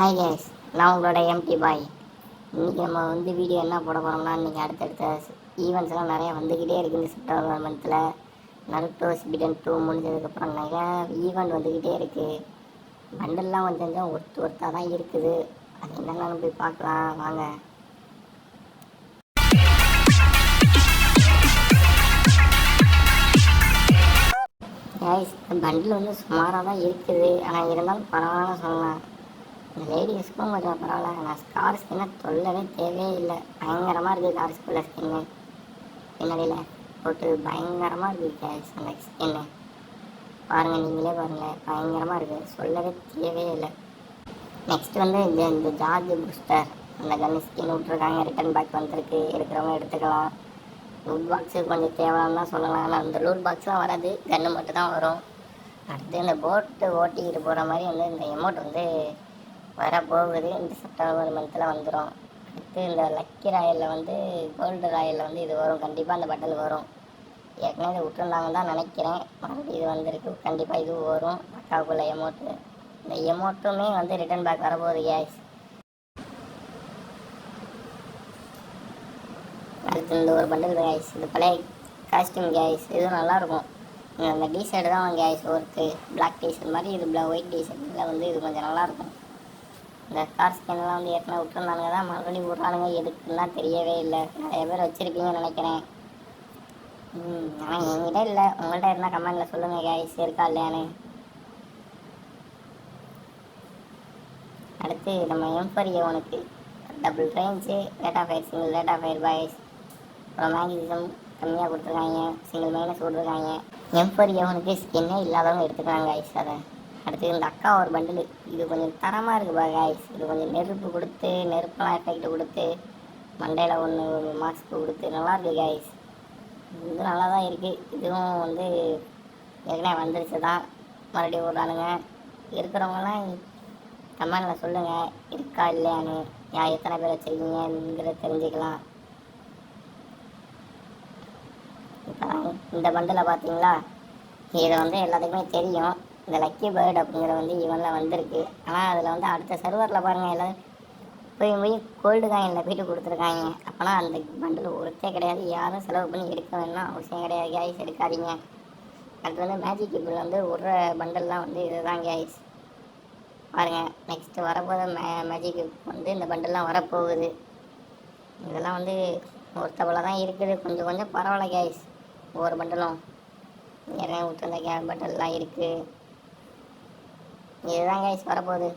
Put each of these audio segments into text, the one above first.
Hi guys நான் உங்களோட empty பாய் இன்றைக்கி நம்ம வந்து வீடியோ என்ன போட போகிறோம்னா இன்றைக்கி அடுத்தடுத்த ஈவெண்ட்ஸ்லாம் நிறையா வந்துக்கிட்டே இருக்குது இந்த செப்டம்பர் மந்தில் நருட்டோ ஸ்பிடன் டூ முடிஞ்சதுக்கப்புறம் நிறையா ஈவெண்ட் வந்துக்கிட்டே இருக்குது பண்டல்லாம் கொஞ்சம் ஒருத்து ஒருத்தாக தான் இருக்குது. அது என்னென்னு போய் பார்க்கலாம். வாங்க. கேஸ் பண்டில் வந்து சுமாராக தான் இருக்குது. ஆனால் இருந்தாலும் பரவாயில்ல சொல்லலாம். லேடிஸ்க்கும் கொஞ்சம் பரவாயில்ல நான் ஸ்கார் ஸ்கின்னை சொல்லவே தேவையே இல்லை. பயங்கரமாக இருக்குது கார் ஸ்கூலில் ஸ்கின்னு பின்னாடியில் போட்டு பயங்கரமாக இருக்குது கைஸ் அந்த ஸ்கின்னு பாருங்கள் நீங்களே பாருங்கள் பயங்கரமாக இருக்குது சொல்லவே தேவையே இல்லை. நெக்ஸ்ட் வந்து இந்த இந்த ஜார்ஜ் பூஸ்டர் அந்த கன் ஸ்கின் விட்ருக்காங்க ரிட்டர்ன் பேக் வந்திருக்கு. எடுக்கிறவங்க எடுத்துக்கலாம். லூட் பாக்ஸு கொஞ்சம் தேவைன்னு தான் சொல்லலாம். ஆனால் அந்த லூட் பாக்ஸ்லாம் வராது. கன்று மட்டும் தான் வரும். அடுத்து இந்த போட்டு ஓட்டிக்கிட்டு போகிற மாதிரி வந்து இந்த எமௌண்ட் வந்து வர போகுது இந்த செப்டம்பர் மந்தில் வந்துடும் அடுத்து இந்த லக்கி ராயலில் வந்து கோல்டு ராயலில் வந்து இது வரும். கண்டிப்பாக அந்த பட்டல் வரும். ஏற்கனவே இதை விட்டுருந்தாங்க தான் நினைக்கிறேன். மறுபடியும் இது வந்திருக்கு. கண்டிப்பாக இதுவும் வரும். பக்காவுக்குள்ள எமௌண்ட்டு இந்த எமௌண்ட்டுமே வந்து ரிட்டர்ன் பேக் வரப்போகுது கேஸ் அடுத்து இந்த ஒரு பண்டில் கேஸ் இது பழைய காஸ்டியூம் கேஸ் இதுவும் நல்லாயிருக்கும். அந்த டிஷர்ட் தான் கேஸ் ஒர்க்கு பிளாக் டிஷர்ட் மாதிரி இது ஒயிட் டிஷர்ட்டில் வந்து இது கொஞ்சம் நல்லாயிருக்கும். இந்த கார் ஸ்கேன்லாம் வந்து ஏற்கனவே விட்டுருந்தானுங்க. தான் மறுபடியும் விட்றானுங்க. எதுக்குன்னா தெரியவே இல்லை. நிறைய பேர் வச்சுருப்பீங்கன்னு நினைக்கிறேன். ம் ஆனால் என்கிட்ட இல்லை. உங்கள்கிட்ட இருந்தால் கமெண்டில் சொல்லுங்கள் கைஸ் இருக்கா இல்லையான்னு. அடுத்து நம்ம எம்பர் உனக்கு. Double range rate of fire single rate of fire boys அப்புறம் மேக்னிசம் கம்மியாக கொடுத்துருக்காங்க. சிங்கிள் மைனஸ் கொடுத்துருக்காங்க. எம்பர் உனக்கு ஸ்கின்னே இல்லாதவங்க எடுத்துக்கிறாங்க கைஸ் அதை. அடுத்து இந்த அக்கா ஒரு பண்டில் இது கொஞ்சம் தரமாக இருக்குது கைஸ் இது கொஞ்சம் நெருப்பு கொடுத்து நெருப்பெல்லாம் எஃபெக்ட் கொடுத்து மண்டையில் ஒன்று ஒரு மாஸ்க் கொடுத்து நல்லா இருக்கு கைஸ் இது நல்லா தான் இருக்குது இதுவும் வந்து ஏற்கனவே வந்துருச்சு தான் மறுபடியும் விட்றானுங்க இருக்கிறவங்கலாம் கமெண்டில் சொல்லுங்கள் இருக்கா இல்லையான்னு. யா எத்தனை பேர் வச்சுருக்கீங்கிறத தெரிஞ்சுக்கலாம். இப்போ இந்த பண்டில் பார்த்தீங்களா? இதை வந்து எல்லாத்துக்குமே தெரியும். இந்த லக்கி பேர்ட் அப்படிங்கிற வந்து இவனில் வந்திருக்கு. ஆனால் அதில் வந்து அடுத்த சர்வரில் பாருங்கள் எல்லாம் போய் போய் கோல்டு காயினில் போயிட்டு கொடுத்துருக்காங்க. அப்போனா அந்த பண்டில் ஒருத்தே கிடையாது. யாரும் செலவு பண்ணி எடுக்க வேணாம். அவசியம் கிடையாது. கேஸ் எடுக்காதீங்க. அடுத்து வந்து மேஜிக் கிப்பில் வந்து விடுற பண்டல்லாம் வந்து இதுதான் கேஸ் பாருங்கள் நெக்ஸ்ட்டு வரப்போகிற மே மேஜிக் வந்து இந்த பண்டெல்லாம் வரப்போகுது. இதெல்லாம் வந்து ஒருத்தவளை தான் இருக்குது. கொஞ்சம் கொஞ்சம் பரவாயில்ல கேஸ் ஒவ்வொரு பண்டலும் ஏற்கனவே விட்டுருந்த கே பண்டல்லாம் இருக்குது இதுதான் கைஸ் வரப்போகுது.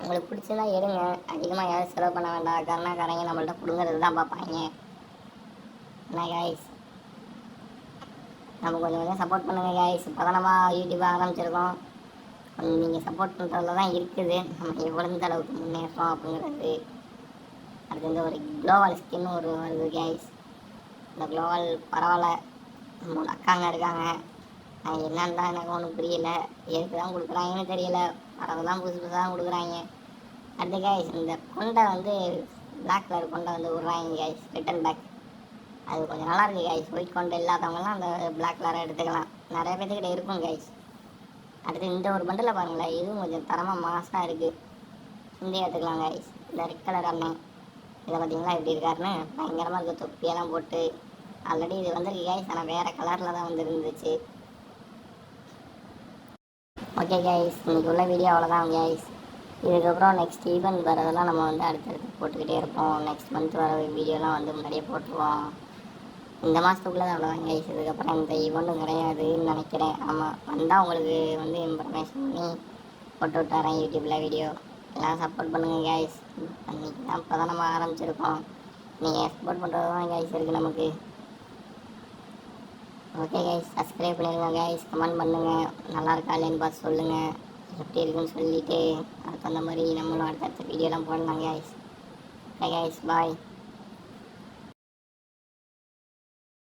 உங்களுக்கு பிடிச்சதா எடுங்க. அதிகமாக யாரும் செலவு பண்ண வேண்டாம். கருணாக்காரங்க நம்மள்ட்ட கொடுங்கறது தான் பார்ப்பாங்க. என்ன கைஸ் நம்ம கொஞ்சம் கொஞ்சம் சப்போர்ட் பண்ணுங்கள் கைஸ் இப்போ தான் நம்ம யூடியூப் ஆரம்பிச்சிருக்கோம். கொஞ்சம் நீங்கள் சப்போர்ட் பண்ணுறதுல தான் இருக்குது. நம்ம எவ்வளோ அளவுக்கு முன்னேற்றோம் அப்படிங்கிறது. அடுத்து வந்து ஒரு குளோவல் ஸ்கின் ஒரு வருது கேஸ் இந்த குளோவல் பரவாயில்ல. மூணு அக்காங்க இருக்காங்க. அது என்னன்னு தான் எனக்கு ஒன்றும் புரியல. எதுக்கு தான் கொடுக்குறாங்கன்னு தெரியல. வரதெல்லாம் புதுசு புதுசாக கொடுக்குறாங்க. அடுத்து கேஸ் இந்த கொண்டை வந்து பிளாக் கலர் கொண்டை வந்து விட்றாங்க கேஸ் ரிட்டன் பேக் அது கொஞ்சம் நல்லா இருக்கு கைஸ் ஒயிட் கொண்டை இல்லாதவங்கலாம் அந்த பிளாக் கலரை எடுத்துக்கலாம். நிறைய பேர்த்துக்கிட்ட இருக்கும் கைஸ் அடுத்து இந்த ஒரு பண்டில் பாருங்களேன் இதுவும் கொஞ்சம் தரமாக மாசாக இருக்குது இந்த எடுத்துக்கலாம் கைஸ் இந்த ரெட் கலர் அண்ணன் இதை பார்த்தீங்களா எப்படி இருக்காருன்னு? பயங்கரமாக இருக்குது தொப்பியெல்லாம் போட்டு. ஆல்ரெடி இது வந்திருக்கு கைஸ் ஆனால் வேறு கலரில் தான் வந்துருந்துச்சு ஓகே கைஸ் இன்றைக்கி உள்ள வீடியோ அவ்வளோதான் கைஸ் இதுக்கப்புறம் நெக்ஸ்ட் ஈவெண்ட் வரதெல்லாம் நம்ம வந்து அடுத்தடுத்து போட்டுக்கிட்டே இருப்போம். நெக்ஸ்ட் மந்த் வர வீடியோலாம் வந்து முன்னாடியே போட்டுருவோம். இந்த மாதத்துக்குள்ளே அவ்வளோதான் கைஸ் இதுக்கப்புறம் இந்த ஈவெண்ட்டும் கிடையாதுன்னு நினைக்கிறேன். ஆமாம் வந்தால் உங்களுக்கு வந்து இன்ஃபர்மேஷன் பண்ணி போட்டு விட்டாரேன் யூடியூப்பில் வீடியோ எல்லாம் சப்போர்ட் பண்ணுங்கள் கைஸ் அன்றைக்கி தான் இப்போ தான் நம்ம ஆரம்பிச்சிருக்கோம். நீங்கள் சப்போர்ட் பண்ணுறது தான் கைஸ் இருக்குது நமக்கு. ஓகே கைஸ் சப்ஸ்கிரைப் பண்ணிடுங்க கைஸ் கமெண்ட் பண்ணுங்கள் நல்லா இருக்கா இல்லைன்னு பார்த்து சொல்லுங்கள் எப்படி இருக்குன்னு சொல்லிவிட்டு அதுக்கு தகுந்த மாதிரி நம்மளும் அடுத்தடுத்த வீடியோலாம் போடலாம் கைஸ் ஓகே கைஸ் பாய்